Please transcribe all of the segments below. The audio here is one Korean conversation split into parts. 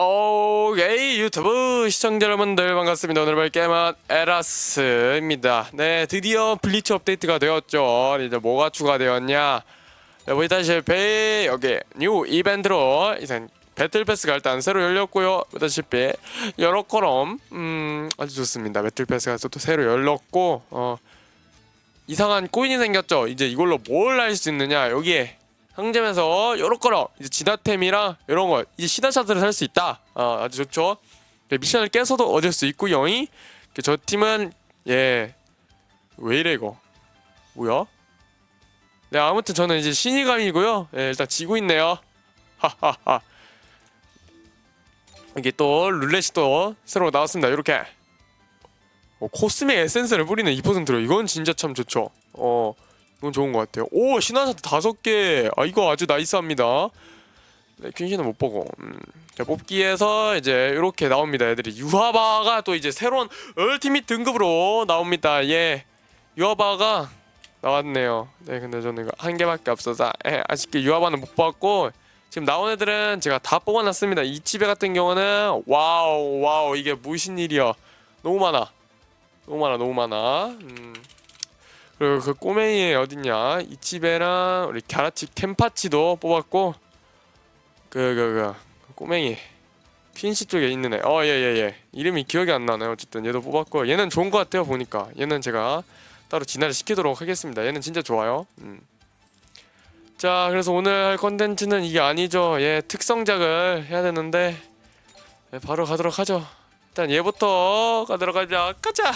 오케이 유튜브 시청자 여러분들 반갑습니다. 오늘 볼 게임은 에라스입니다. 네 드디어 블리츠 업데이트가 되었죠. 이제 뭐가 추가되었냐? 네, 보시다시피 여기 뉴 이벤트로 이제 배틀 패스가 일단 새로 열렸고요. 보다시피 여러처럼 음 아주 좋습니다. 배틀 패스가 또 새로 열렸고 어 이상한 코인이 생겼죠. 이제 이걸로 뭘 할 수 있느냐? 여기에 상점에서 요런 거로 이제 진화템이랑 이런 거 이제 신화샷들을 살 수 있다. 어, 아주 좋죠. 네, 미션을 깨서도 얻을 수 있고 영이 저 팀은 예 왜 이래 이거 뭐야? 네 아무튼 저는 이제 신의감이고요. 예, 일단 지고 있네요. 하하하. 이게 또 룰렛이 또 새로 나왔습니다. 이렇게 어, 코스메 에센스를 뿌리는 2%로 이건 진짜 참 좋죠. 어. 이건 좋은 것 같아요. 오 신화사트 다섯 개. 아 이거 아주 나이스합니다. 네, 퀸신은 못 보고 음. 자, 뽑기에서 이제 이렇게 나옵니다. 애들이 유하바가 또 이제 새로운 얼티밋 등급으로 나옵니다. 예, 유하바가 나왔네요. 네, 근데 저는 이거 한 개밖에 없어서 예, 아쉽게 유하바는 못 뽑았고 지금 나온 애들은 제가 다 뽑아놨습니다. 이 집에 같은 경우는 와우 와우 이게 무슨 일이야? 너무 많아. 너무 많아 너무 많아. 음. 그리고 그 꼬맹이 어딨냐? 이치베랑 우리 갸라치 템파치도 뽑았고 그 그그 꼬맹이 퀸시 쪽에 있는 애어 예 예 예. 이름이 기억이 안 나네요 어쨌든 얘도 뽑았고 얘는 좋은 것 같아요 보니까. 얘는 제가 따로 진화를 시키도록 하겠습니다. 얘는 진짜 좋아요. 음. 자 그래서 오늘 할 컨텐츠는 이게 아니죠. 얘 특성작을 해야 되는데 네, 바로 가도록 하죠. 일단 얘부터 가도록 하자. 가자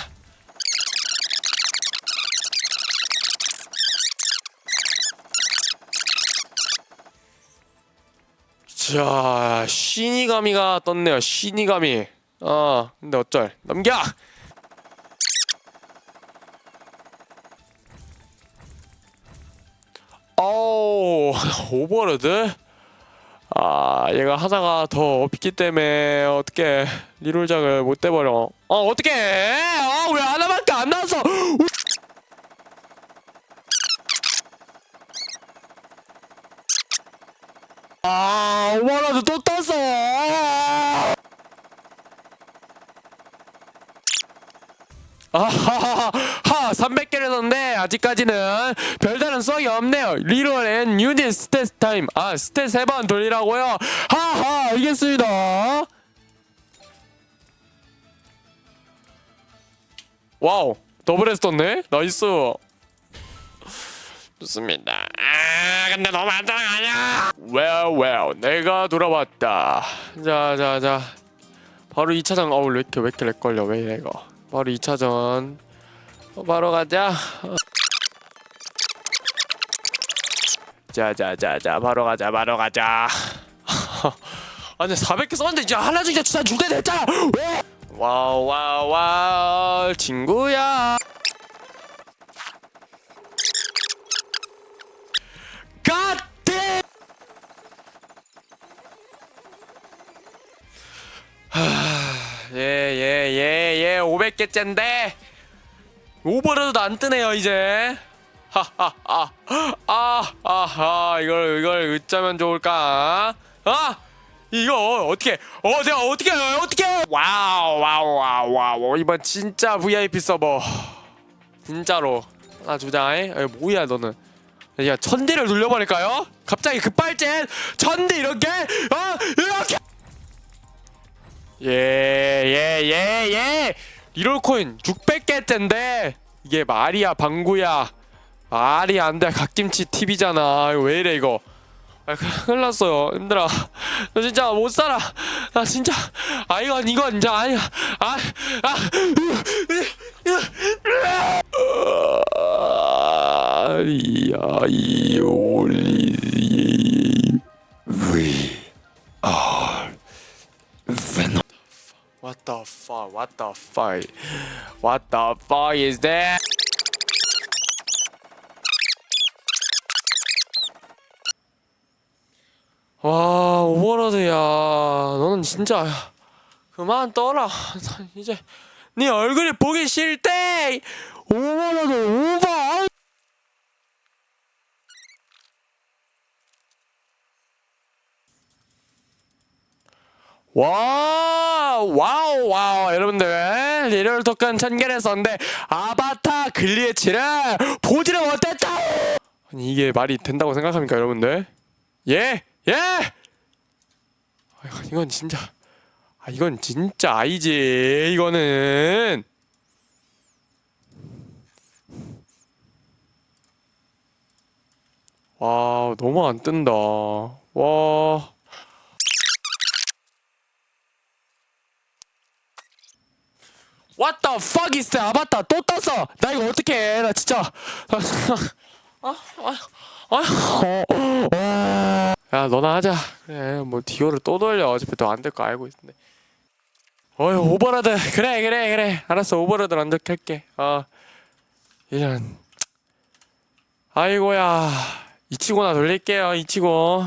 자, 시니가미가 떴네요. 시니가미. 어, 근데 어쩔. 넘겨. 어우, 오버로드. 아, 얘가 하나가 더 없기 때문에 어떻게 리롤작을 못 돼버려. 어, 어떻게? 아, 왜 하나밖에 안 나왔어? 아, 오버로드 또 떴어. 아하하 300개를 썼는데 아직까지는 별다른 수확이 없네요. 리롤 앤 유닛 스탯 타임. 아 스탯 세번 돌리라고요? 하하 알겠습니다. 와우 더블에서 떴네? 나이스. 좋습니다. 아 근데 너무 안 따라가냐 well well 내가 돌아왔다. 자 자 자. 바로 2차전 어우 왜 이렇게 왜 이렇게 렉 걸려? 왜 이래 이거? 바로 2차전. 어, 바로 가자. 자자 자 자 바로 가자 바로 가자. 아니 400개 썼는데 이제 하나 중에 주사 줄때 됐잖아. 왜? 와우 와우 와우 친구야 500개째인데 오버로드도 안 뜨네요 이제. 하하하. 아아하 이걸 이걸 어쩌면 좋을까? 아 이거 어떻게 어 내가 어떻게 어떻게? 와우 와우 와우 와우. 이번 진짜 VIP 서버. 진짜로. 하나 두장. 뭐야 너는? 야 천대를 돌려버릴까요? 갑자기 급발진? 천대 이렇게? 어 이렇게? 예예예예 리롤 코인 600개째인데 이게 말이야 방구야 말이 안 돼 갓김치 TV잖아 왜 이래 이거 아 큰일 났어요 힘들어 나 진짜 못 살아 나 진짜 아 이건 이건 진짜 아니야 아아 아리야 이올리 We fuck? What the fuck is that? 와 오버로드야. 너는 진짜 그만 떠라. 이제 네 얼굴이 보기 싫대. 오버로드 오버. 와 와우 와우 여러분들 리얼 토큰 천 개를 썼는데 아바타 글리치를 보지를 못했다. 아니 이게 말이 된다고 생각합니까 여러분들? 예 예. 아, 이건 진짜 아 이건 진짜 아니지 이거는. 와 너무 안 뜬다. 와 What the fuck is that? 아바타 또 떴어. 나 이거 어떻게 해? 나 진짜. 아, 아, 아, 야 너나 하자. 그래 뭐 디오를 또 돌려. 어차피 더안될 거 알고 있는데. 어이 오버로드 그래 그래 그래 알았어 오버로드 안 듣게 할게. 어 이런. 아이고야 이치고나 돌릴게요 이치고.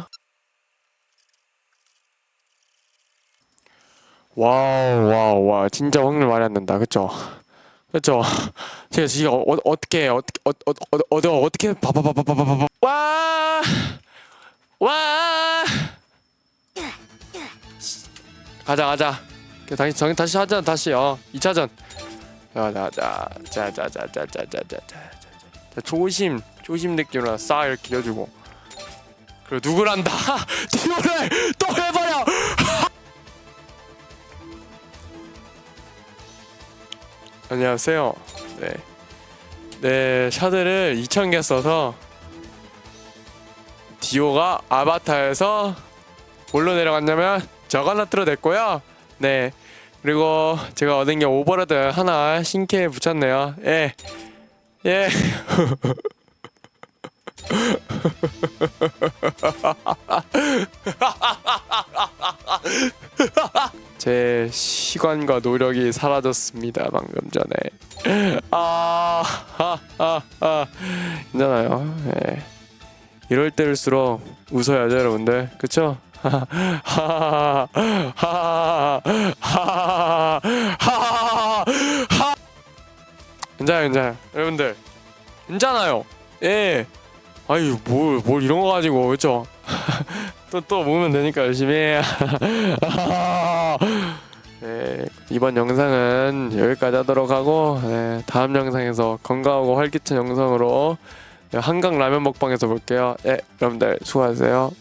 와우 와우 와 진짜 확률 말이 안 된다 그쵸 그쵸 제가 지금 어, 어, 어떻게 어떻게 어, 어, 어, 어, 어떻게 바바바바바바바 와 와 가자 가자 그, 다시 다시 다시 하자 다시 어 2차전 자자 자 자 자 자 자 자 자자 조심 조심 느낌으로 싹 이렇게 해주고 그리고 누구란다 디오를 또 해버려 안녕하세요. 네. 네, 샤드를 2000개 써서 디오가 아바타에서 뭘로 내려갔냐면 저거나트로 됐고요. 네. 그리고 제가 얻은 게 오버로드 하나 신캐에 붙였네요. 예. 예. 제 시간과 노력이 사라졌습니다. 방금 전에. 아, 아, 아, 아. 괜찮아요. 예. 이럴 때일수록 웃어야죠, 여러분들. 그쵸? 괜찮아요, 괜찮아요. 여러분들. 괜찮아요. 예. 아유, 뭘, 뭘 이런 거 가지고, 그쵸? 또 또 모으면 되니까 열심히 해. 네, 이번 영상은 여기까지 하도록 하고 네, 다음 영상에서 건강하고 활기찬 영상으로 네, 한강 라면 먹방에서 볼게요. 네, 여러분들 수고하세요.